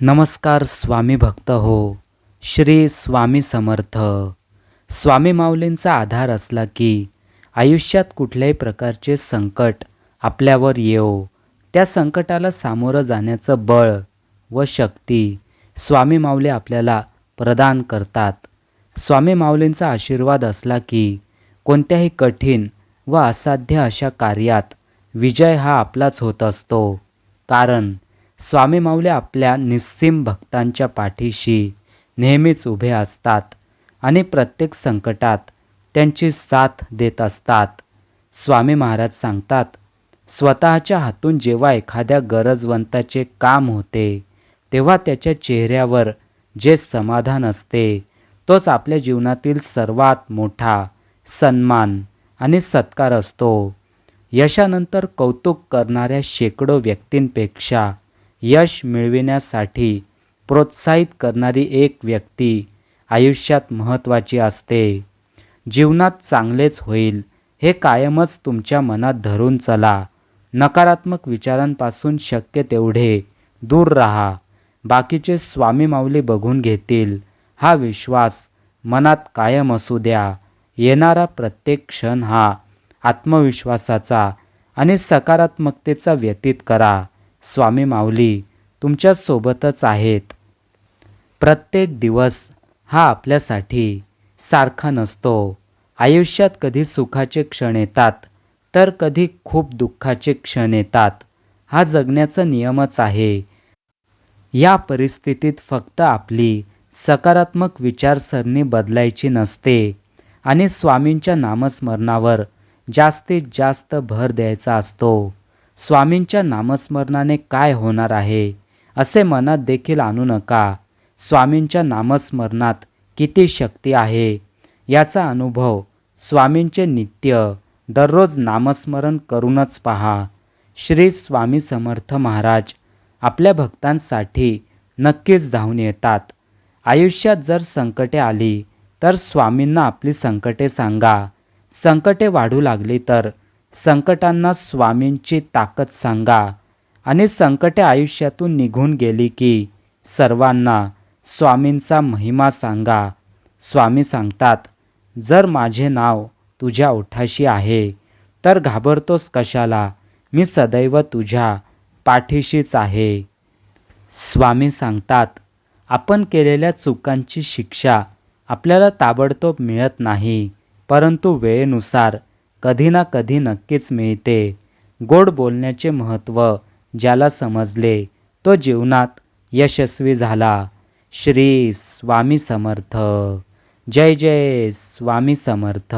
नमस्कार स्वामी भक्त हो श्री स्वामी समर्थ. स्वामी माऊलींचा आधार असला की आयुष्यात कुठल्याही प्रकारचे संकट आपल्यावर येऊ त्या संकटाला सामोरं जाण्याचं बळ व शक्ती स्वामी माऊली आपल्याला प्रदान करतात. स्वामी माऊलींचा आशीर्वाद असला की कोणत्याही कठीण व असाध्य अशा कार्यात विजय हा आपलाच होत असतो. कारण स्वामी आपल्या निस्सीम भक्तांच्या पाठीशी नेहमीच उभे असतात आणि प्रत्येक संकटात त्यांची साथ देत असतात. स्वामी महाराज सांगतात स्वतःच्या हातून जेव्हा एखाद्या गरजवंताचे काम होते तेव्हा त्याच्या चेहऱ्यावर जे समाधान असते तोच आपल्या जीवनातील सर्वात मोठा सन्मान आणि सत्कार असतो. यशानंतर कौतुक करणाऱ्या शेकडो व्यक्तींपेक्षा यश मिळविण्यासाठी प्रोत्साहित करणारी एक व्यक्ती आयुष्यात महत्त्वाची असते. जीवनात चांगलेच होईल हे कायमच तुमच्या मनात धरून चला. नकारात्मक विचारांपासून शक्य तेवढे दूर राहा. बाकीचे स्वामी माऊली बघून घेतील. हा विश्वास मनात कायम असू द्या. येणारा प्रत्येक क्षण हा आत्मविश्वासाचा आणि सकारात्मकतेचा व्यतीत करा. स्वामी माऊली तुमच्यासोबतच आहेत. प्रत्येक दिवस हा आपल्यासाठी सारखा नसतो. आयुष्यात कधी सुखाचे क्षण येतात तर कधी खूप दुःखाचे क्षण येतात. हा जगण्याचा नियमच आहे. या परिस्थितीत फक्त आपली सकारात्मक विचारसरणी बदलायची नसते आणि स्वामींच्या नामस्मरणावर जास्तीत जास्त भर द्यायचा असतो. स्वामींच्या नामस्मरणाने काय होणार आहे असे मनात देखील आणू नका. स्वामींच्या नामस्मरणात किती शक्ती आहे याचा अनुभव स्वामींचे नित्य दररोज नामस्मरण करूनच पहा. श्री स्वामी समर्थ महाराज आपल्या भक्तांसाठी नक्कीच धावून येतात. आयुष्यात जर संकटे आली तर स्वामींना आपली संकटे सांगा. संकटे वाढू लागली तर संकटांना स्वामींची ताकद सांगा आणि संकटे आयुष्यातून निघून गेली की सर्वांना स्वामींचा महिमा सांगा. स्वामी सांगतात जर माझे नाव तुझ्या ओठाशी आहे तर घाबरतोस कशाला? मी सदैव तुझ्या पाठीशीच आहे. स्वामी सांगतात आपण केलेल्या चुकांची शिक्षा आपल्याला ताबडतोब मिळत नाही परंतु वेळेनुसार कधी ना कधी नक्कीच मिळते. गोड बोलण्याचे महत्त्व ज्याला समजले तो जीवनात यशस्वी झाला. श्री स्वामी समर्थ. जय जय स्वामी समर्थ.